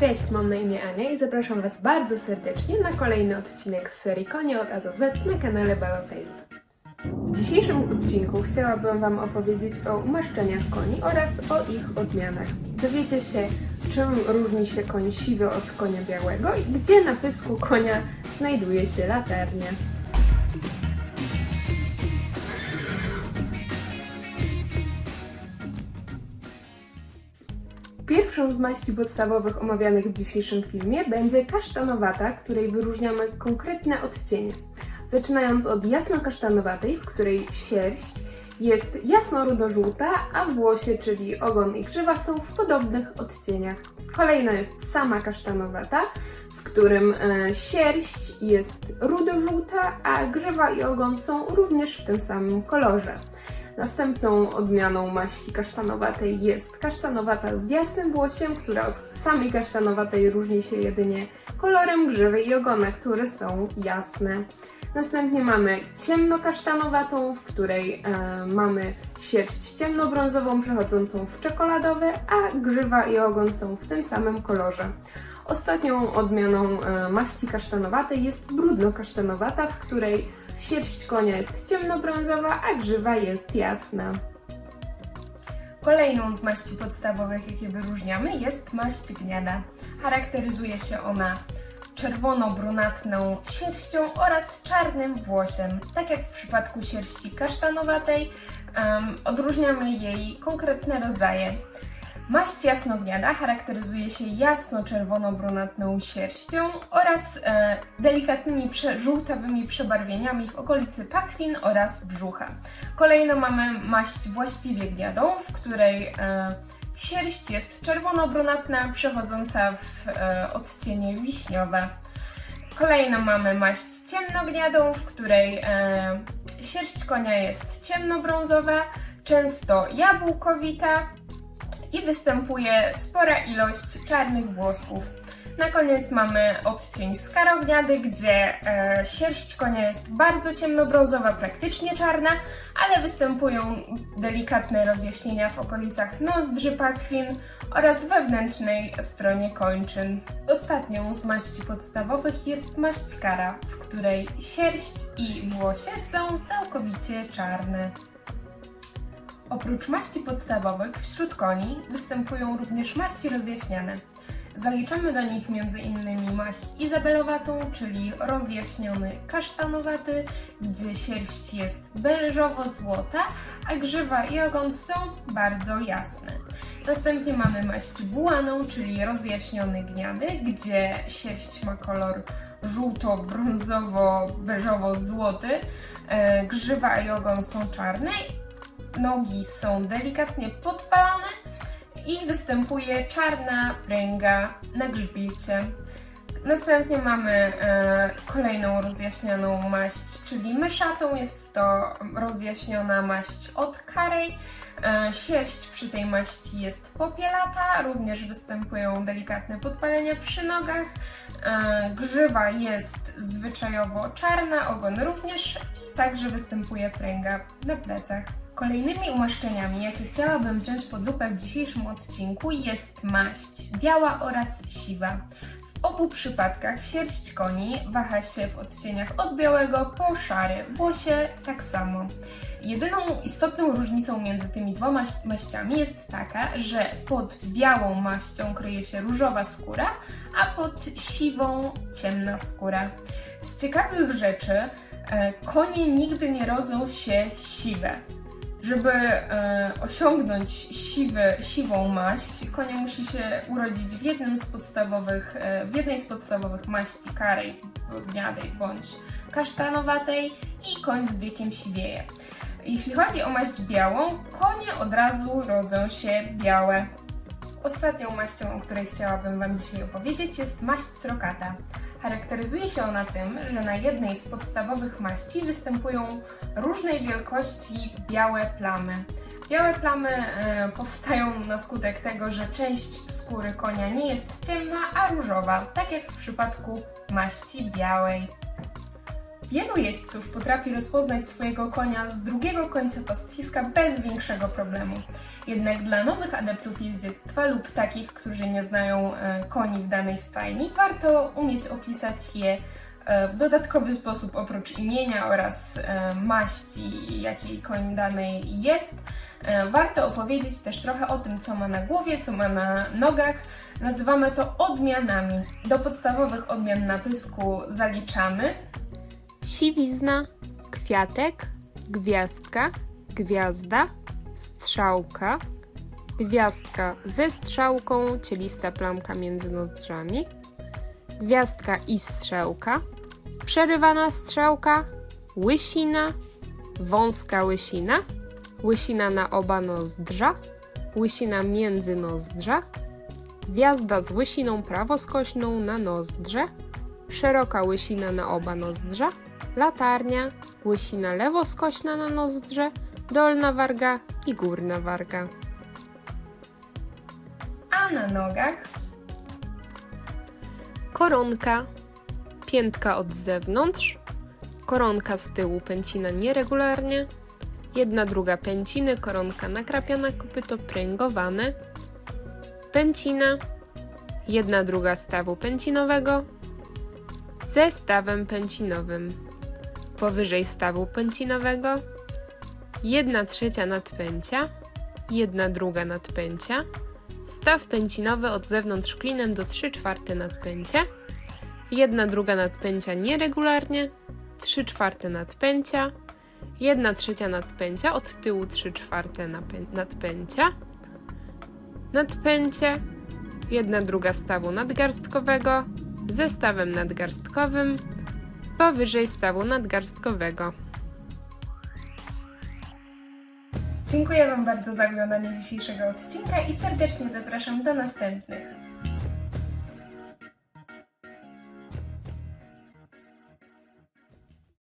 Cześć, mam na imię Ania i zapraszam Was bardzo serdecznie na kolejny odcinek z serii Konie od A do Z na kanale Balotail. W dzisiejszym odcinku chciałabym Wam opowiedzieć o umaszczeniach koni oraz o ich odmianach. Dowiecie się, czym różni się koń siwy od konia białego i gdzie na pysku konia znajduje się latarnia. Pierwszą z maści podstawowych omawianych w dzisiejszym filmie będzie kasztanowata, której wyróżniamy konkretne odcienie. Zaczynając od jasno-kasztanowatej, w której sierść jest jasno-rudo-żółta, a włosie, czyli ogon i grzywa są w podobnych odcieniach. Kolejna jest sama kasztanowata, w którym e, sierść jest rudo-żółta, a grzywa i ogon są również w tym samym kolorze. Następną odmianą maści kasztanowatej jest kasztanowata z jasnym włosiem, która od samej kasztanowatej różni się jedynie kolorem grzywy i ogona, które są jasne. Następnie mamy ciemnokasztanowatą, w której e, mamy sierść ciemnobrązową przechodzącą w czekoladowy, a grzywa i ogon są w tym samym kolorze. Ostatnią odmianą e, maści kasztanowatej jest brudno-kasztanowata, w której sierść konia jest ciemnobrązowa, a grzywa jest jasna. Kolejną z maści podstawowych, jakie wyróżniamy, jest maść gniada. Charakteryzuje się ona czerwono-brunatną sierścią oraz czarnym włosiem. Tak jak w przypadku sierści kasztanowatej, em, odróżniamy jej konkretne rodzaje. Maść jasnogniada charakteryzuje się jasno-czerwono-brunatną sierścią oraz e, delikatnymi prze, żółtawymi przebarwieniami w okolicy pachwin oraz brzucha. Kolejno mamy maść właściwie gniadą, w której e, sierść jest czerwono-brunatna, przechodząca w e, odcienie wiśniowe. Kolejno mamy maść ciemnogniadą, w której e, sierść konia jest ciemnobrązowa, często jabłkowita, i występuje spora ilość czarnych włosków. Na koniec mamy odcień skarogniady, gdzie e, sierść konia jest bardzo ciemnobrązowa, praktycznie czarna, ale występują delikatne rozjaśnienia w okolicach nozdrzy pachwin oraz wewnętrznej stronie kończyn. Ostatnią z maści podstawowych jest maść kara, w której sierść i włosie są całkowicie czarne. Oprócz maści podstawowych wśród koni występują również maści rozjaśniane. Zaliczamy do nich m.in. maść izabelowatą, czyli rozjaśniony kasztanowaty, gdzie sierść jest beżowo-złota, a grzywa i ogon są bardzo jasne. Następnie mamy maść bułaną, czyli rozjaśniony gniady, gdzie sierść ma kolor żółto-brązowo-beżowo-złoty, e, grzywa i ogon są czarne nogi są delikatnie podpalone i występuje czarna pręga na grzbiecie. Następnie mamy e, kolejną rozjaśnioną maść, czyli myszatą. Jest to rozjaśniona maść od karej. E, sierść przy tej maści jest popielata, również występują delikatne podpalenia przy nogach. E, grzywa jest zwyczajowo czarna, ogon również i także występuje pręga na plecach. Kolejnymi umaszczeniami, jakie chciałabym wziąć pod lupę w dzisiejszym odcinku, jest maść biała oraz siwa. W obu przypadkach sierść koni waha się w odcieniach od białego po szary, włosie tak samo. Jedyną istotną różnicą między tymi dwoma maściami jest taka, że pod białą maścią kryje się różowa skóra, a pod siwą ciemna skóra. Z ciekawych rzeczy e, konie nigdy nie rodzą się siwe. Żeby e, osiągnąć siwy, siwą maść, konie musi się urodzić w jednym z podstawowych, e, w jednej z podstawowych maści karej, gniadej bądź kasztanowatej i koń z wiekiem siwieje. Jeśli chodzi o maść białą, konie od razu rodzą się białe. Ostatnią maścią, o której chciałabym Wam dzisiaj opowiedzieć, jest maść srokata. Charakteryzuje się ona tym, że na jednej z podstawowych maści występują różnej wielkości białe plamy. Białe plamy e, powstają na skutek tego, że część skóry konia nie jest ciemna, a różowa, tak jak w przypadku maści białej. Wielu jeźdźców potrafi rozpoznać swojego konia z drugiego końca pastwiska bez większego problemu. Jednak dla nowych adeptów jeździectwa lub takich, którzy nie znają e, koni w danej stajni, warto umieć opisać je e, w dodatkowy sposób oprócz imienia oraz e, maści, jakiej koń danej jest. Warto opowiedzieć też trochę o tym, co ma na głowie, co ma na nogach. Nazywamy to odmianami. Do podstawowych odmian na pysku zaliczamy siwizna, kwiatek, gwiazdka, gwiazda, strzałka, gwiazdka ze strzałką, cielista plamka między nozdrzami, gwiazdka i strzałka, przerywana strzałka, łysina, wąska łysina, łysina na oba nozdrza, łysina między nozdrza, gwiazda z łysiną prawoskośną na nozdrze, szeroka łysina na oba nozdrza, latarnia, łysina lewoskośna na nozdrze, dolna warga i górna warga. a na nogach Koronka, piętka od zewnątrz, koronka z tyłu pęcina nieregularnie, jedna druga pęciny, koronka nakrapiana, kopyto pręgowane, pęcina, jedna druga stawu pęcinowego, ze stawem pęcinowym, powyżej stawu pęcinowego, jedna trzecia nadpęcia, jedna druga nadpęcia, staw pęcinowy od zewnątrz klinem do 3 czwarte nadpęcia, jedna druga nadpęcia nieregularnie, 3 czwarte nadpęcia, jedna trzecia nadpęcia, od tyłu 3 czwarte nadpęcia, nadpęcie, jedna druga stawu nadgarstkowego, ze stawem nadgarstkowym, powyżej stawu nadgarstkowego. Dziękuję Wam bardzo za oglądanie dzisiejszego odcinka i serdecznie zapraszam do następnych.